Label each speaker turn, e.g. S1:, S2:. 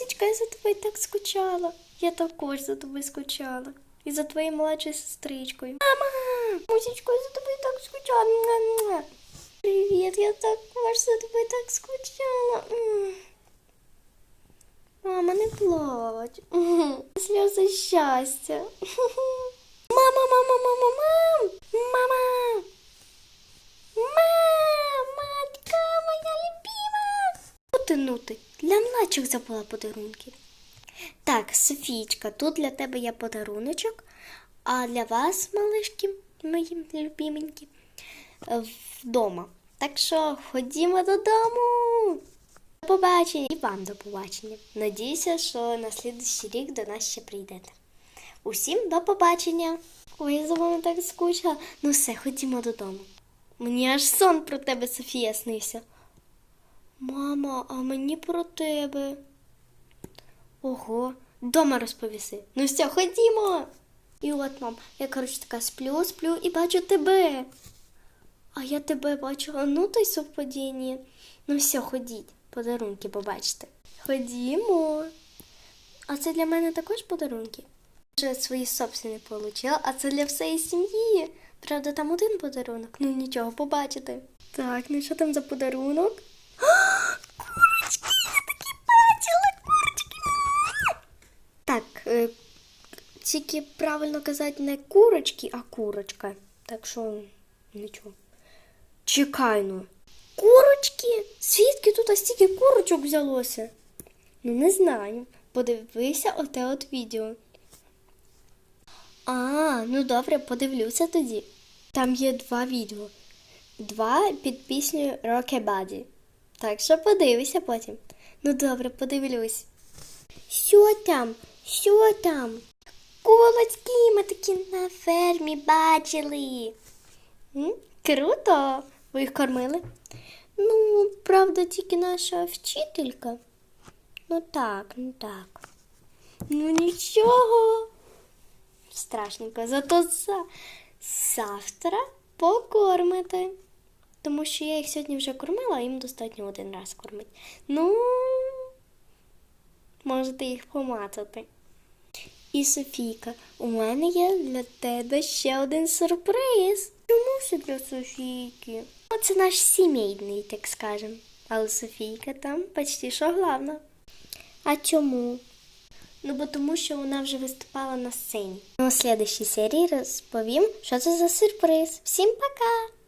S1: Курочка, я за тобою так скучала. Я також за тобою скучала. І за твоєю молодшою сестричкою. Мама! Мусічко, я за тобою так скучала. Муа-муа. Привіт, я також за тобою так скучала. М. Мама, не плач. М. Сльози щастя. Мама, мама, мама, мам! Мама! Потянути. Для младших забула подарунки. Так, Софійчка, тут для тебе є подаруночок, а для вас, малишки, мої любименькі, е, вдома. Так що ходімо додому. До побачення і вам до побачення. Надіюся, що на слідуючий рік до нас ще прийдете. Усім до побачення. Ой, я за вами так скучила. Ну все, ходімо додому. Мені аж сон про тебе, Софія, снився. Мамо, а мені про тебе. Ого, дома розповіси. Ну все, ходімо. І от, мам, я, коротше, така сплю, сплю і бачу тебе. А я тебе бачила, ну то й совпадіння. Ну все, ходіть, подарунки побачите. Ходімо. А це для мене також подарунки. Вже свої собственні отримала, а це для всієї сім'ї. Правда, там один подарунок. Ну нічого, побачите. Так, ну що там за подарунок? Курочки, я такі бачила, курочки. Так, е, тільки правильно казати не курочки, а курочка. Так що нічого. Чекай ну. Курочки? Звідки тут стільки курочок взялося? Ну, не знаю. Подивися оте от відео. А, ну добре, подивлюся тоді. Там є два відео. Два під піснею Rockabody. Так що подивися потім. Ну добре, подивлюсь. Що там? Що там? Кулочки ми такі на фермі бачили. М? Круто! Ви їх кормили? Ну, правда, тільки наша вчителька. Ну так, ну так. Ну нічого. Страшненько. Зато за... завтра покормите. Тому що я їх сьогодні вже кормила, а їм достатньо один раз кормити. Ну, можете їх помацати. І Софійка, у мене є для тебе ще один сюрприз. Чому все для Софійки? Ну, Це наш сімейний, так скажем. Але Софійка там почти що главна. А чому? Ну, бо тому, що вона вже виступала на сцені. Ну, у слідчій серії розповім, що це за сюрприз. Всім пока!